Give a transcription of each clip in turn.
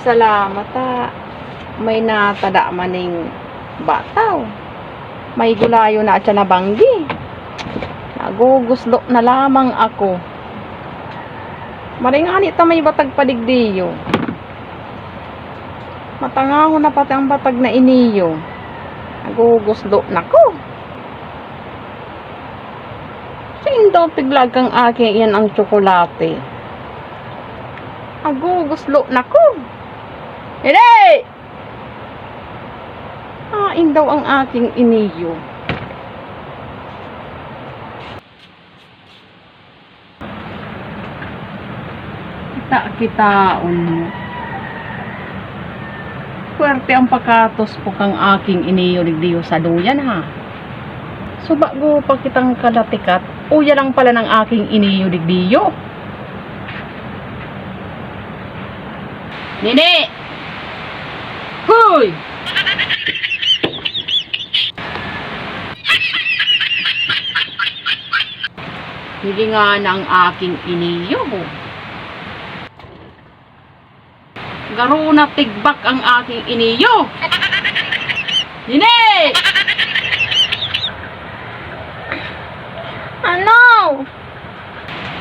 Salamat ha. May natada maning bataw. May gulayo na at siya nabanggi. Naguguslo na lamang ako. Maringani ta may batag padigdiyo. Matangaho na pati ang batag na iniyo. Naguguslo na ko. Sindo piglag kang aking yan ang tsokolate. Aguguslo na ko. Hindi! Hain daw ang aking iniyo. Kita kitaon mo. Swerte ang pakatos po kang aking iniyo ligdiyo sa duyan ha. So bago pa kitang kalatikat, uya lang pala ng aking iniyo digdiyo. Nini! Hoy! Hindi nga ng aking iniyo. Garo na tigbak ang aking iniyo. Nini! Ano?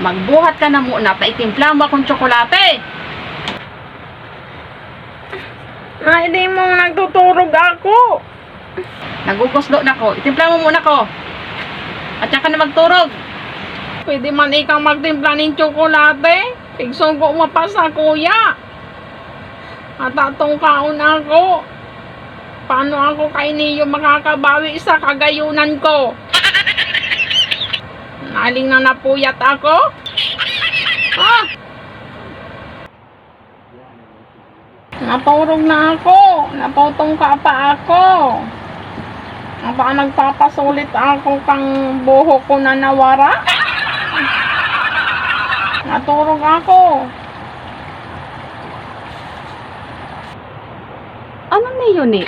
Magbuhat ka na muna, paitimpla mo akong tsokolate. Ay, di mo nagtuturog ako. Naguguslo na ko. Itimpla mo muna ko. At saka na magturog. Pwede man ikaw magtimpla ng tsokolate. Pigsong ko mapasa, kuya. At atong kaon ako. Paano ako kay niyo makakabawi sa kagayunan ko? Naling na napuyat ako? Ha? Naturog na ako. Naputong ka pa ako. Baka nagpapasulit ako kang buho ko na nawara. Naturog ako. Ano na yun eh?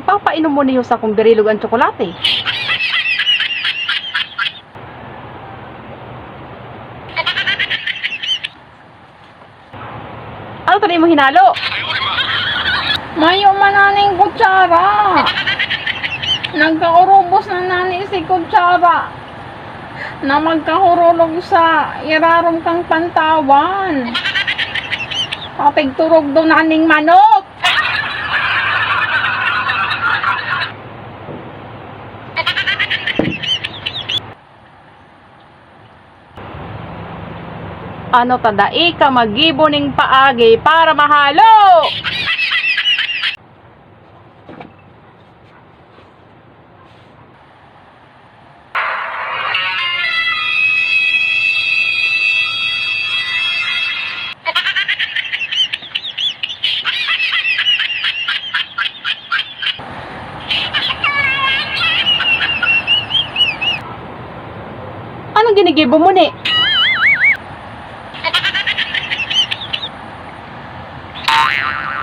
Ipapainom mo niyo sa kong berilog ang tsokolate. Ano tanay mo hinalo? Mayo mananing kutsara. Nagkaurubos na nani si kutsara. Na magkahurulog sa irarom kang pantawan. Papigturog do naning manok. Ano tadai ka magibo ning paagi para mahalo? Anong ginigibo mo ni?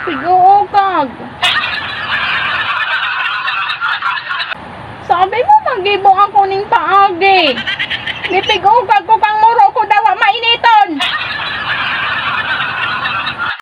Tiguokag. Sabi mo, mag-ibong ako ning paagi. Nipig-ukag